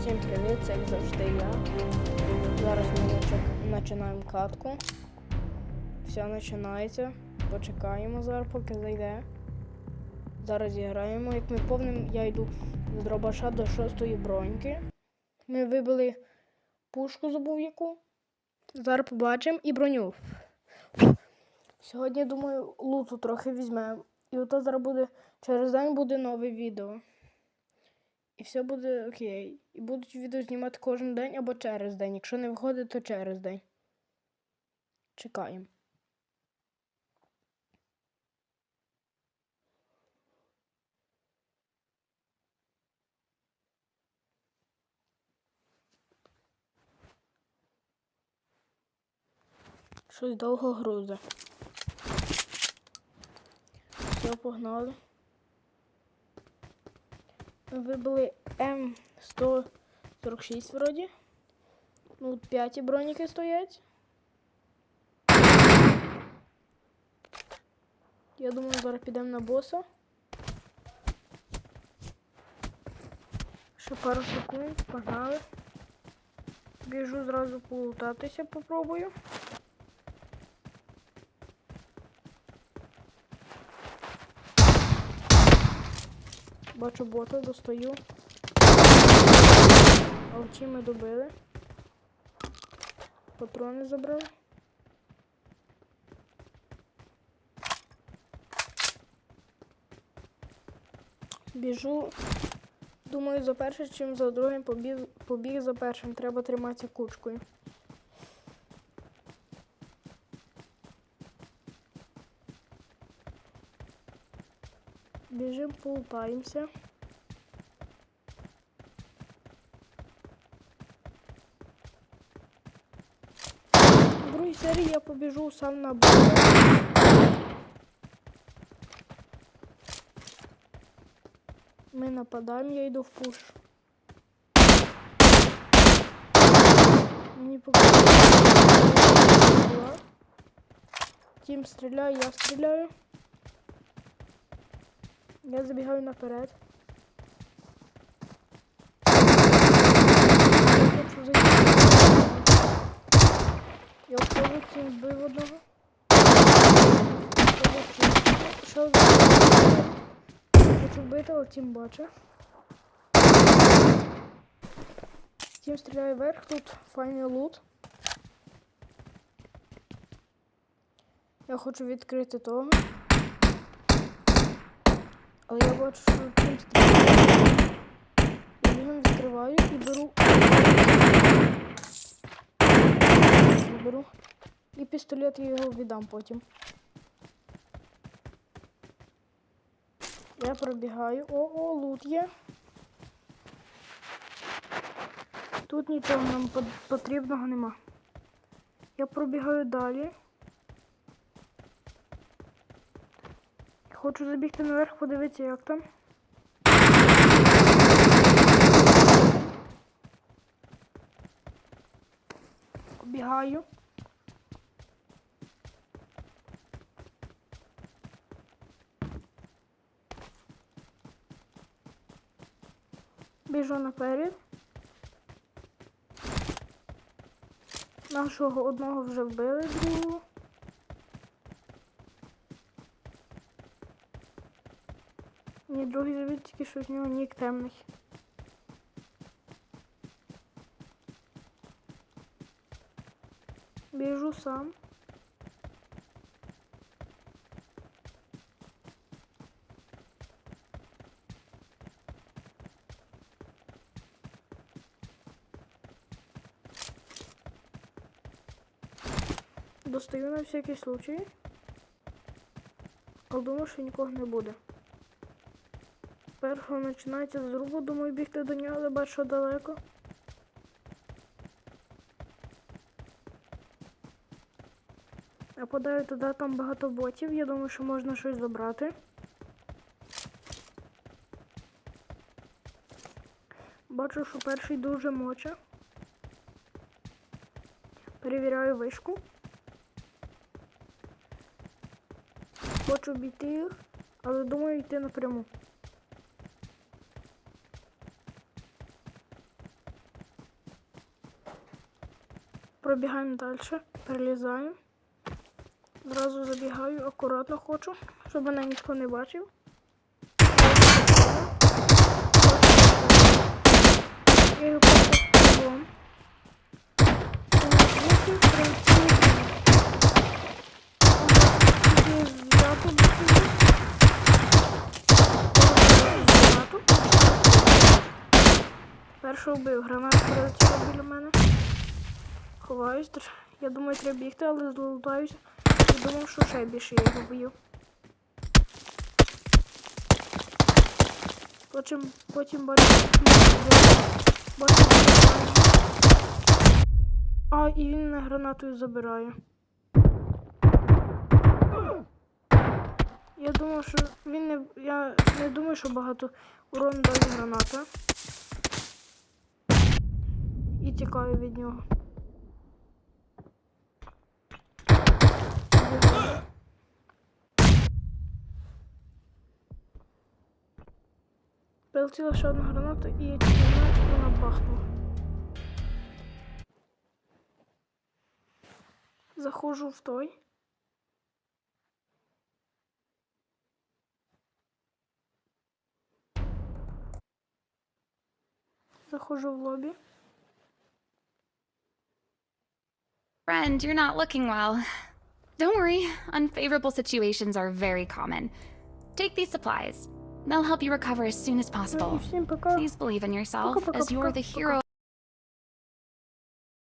Всім привіт, це як завжди я. Зараз ми починаємо катку. Все починається. Почекаємо зараз, поки зайде. Зараз зіграємо. Як ми повним, я йду з дробаша до шостої броньки. Ми вибили пушку забув яку. Зараз побачимо і броню. Сьогодні, думаю, луту трохи візьмемо. І ото зараз буде через день буде нове відео. І все буде окей. І будуть відео знімати кожен день або через день. Якщо не виходить, то через день. Чекаємо. Щось довго грузе. Все, погнали. Ми вибили М146 вроді. Ну, п'яті броніки стоять. Я думаю, зараз підемо на боса. Ще пару секунд, погнали. Біжу зразу полутатися, попробую. Бачу бота, достаю. Овчі ми добили. Патрони забрали. Біжу. Думаю, за першим, чим за другим побіг, побіг за першим. Треба триматися кучкою. Біжимо, полутаємося. В другій серії я побіжу сам на боса. Ми нападаємо, я йду в пуш. Мені показали. Тім стріляє, я стріляю. Я забігаю наперед. Я цим вбив одного. Що за Хочу вбити, але тім бачу. Тім стріляє вверх, тут файний лут. Я хочу відкрити того. Але я бачу, що тим стріляє. Я бігом відкриваю і беру. Беру. І пістолет я його віддам потім. Я пробігаю. О, о, лут є. Тут нічого нам потрібного нема. Я пробігаю далі. Хочу забігти наверх, подивитися, як там. Обігаю. Біжу наперед. Нашого одного вже вбили, другого. Другий живіт, тільки що в нього нік темний. Біжу сам. Достаю на всякий случай. Але думаю, що нікого не буде. Першого починається з зрубу, думаю, бігти до нього, але бачу далеко. Я подаю туди, там багато ботів, я думаю, що можна щось забрати. Бачу, що перший дуже моча. Перевіряю вишку. Хочу обійти їх, але думаю йти напряму. Пробігаємо далі, перелізаємо. Зразу забігаю, акуратно хочу, щоб мене ніхто не бачив. Я його просто. Першого вбив, гранат прилетіла біля мене. Ховаюсь, я думаю, треба бігти, але злутаюся. І думав, що ще більше я його бою. Потім, потім бачу, бачу, а, і він мене гранатою забирає. Я думав, що він не. Я не думаю, що багато урону дасть граната. І тікаю від нього. Прилетіла ще одна граната і я знаю, вона бахнула. Заходжу в той. Заходжу в лобі. Friend, you're not looking well. Don't worry, unfavorable situations are very common. Take these supplies. They'll help you recover as soon as possible. Please believe in yourself, as you're the hero.